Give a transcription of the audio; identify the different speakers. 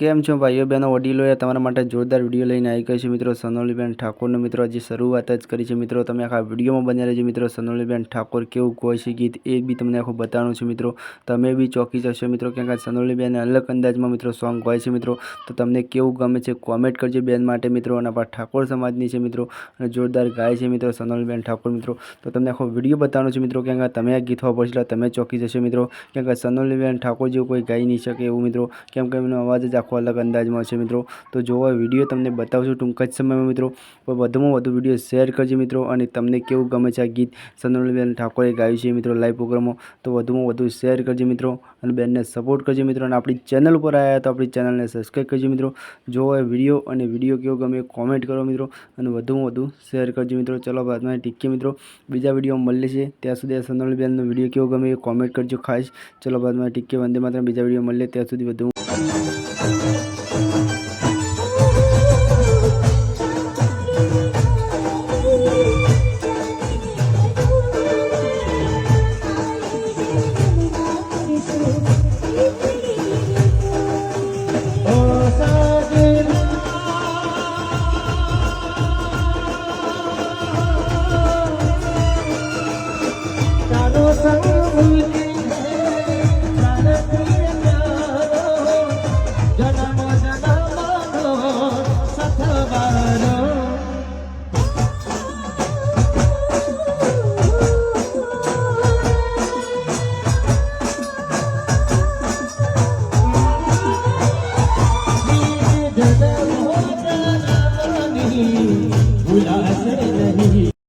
Speaker 1: કેમ છો ભાઈઓ બહેનો, વડીલોએ તમારા માટે જોરદાર વીડિયો લઈને આવી ગયો છે મિત્રો સોનોલીબેન ઠાકોરનો મિત્રો. હજી શરૂઆત જ કરી છે મિત્રો. તમે આખા વિડીયોમાં બન્યા રહેજો મિત્રો. સોનોલીબેન ઠાકોર કેવું કોઈ છે ગીત એ બી તમને આખું બતાવવાનું છે મિત્રો. તમે બી ચોકી જશો મિત્રો ક્યાંક સોનોલીબેન અલગ અંદાજમાં મિત્રો સોંગ ગાય છે મિત્રો. તો તમને કેવું ગમે છે કોમેન્ટ કરજો બેન માટે મિત્રો. અને આપણા ઠાકોર સમાજની છે મિત્રો, અને જોરદાર ગાય છે મિત્રો સોનલબેન ઠાકોર મિત્રો. તો તમને આખો વીડિયો બતાવવાનો છે મિત્રો ક્યાંક તમે આ ગીત વાપરશો તમે ચોકી જશો મિત્રો. ક્યાંક કે ઠાકોર જેવું કોઈ ગાઈ નહીં શકે એવું મિત્રો. કેમ કે એમનો અવાજ જ આખો અલગ અંદાજમાં છે મિત્રો. તો જો આ વીડિયો તમને બતાવશું ટૂંક જ સમયમાં મિત્રો પણ વધુમાં વધુ વીડિયો શેર કરજો મિત્રો અને તમને કેવું ગમે છે આ ગીત સોનલબેન ઠાકોરે ગાયું છે મિત્રો લાઈવ પ્રોગ્રામમાં, તો વધુમાં વધુ શેર કરજો મિત્રો અને બેનને સપોર્ટ કરજો મિત્રો અને આપણી ચેનલ ઉપર આવ્યા તો આપણી ચેનલને સબસ્ક્રાઈબ કરજો મિત્રો. જો આ વીડિયો અને વીડિયો કેવો ગમે કોમેન્ટ કરો મિત્રો અને વધુમાં વધુ શેર કરજો મિત્રો. ચલો બાદમાં ટીકી મિત્રો. બીજા વીડિયો મળે છે ત્યાં સુધી આ સોનલબેનનો વીડિયો કેવો ગમે એ કોમેન્ટ કરજો ખાસ. ચલો બાદમાં ટીકે વંદે માત્ર બીજા વીડિયો મળે ત્યાં સુધી વધુ
Speaker 2: Thank you.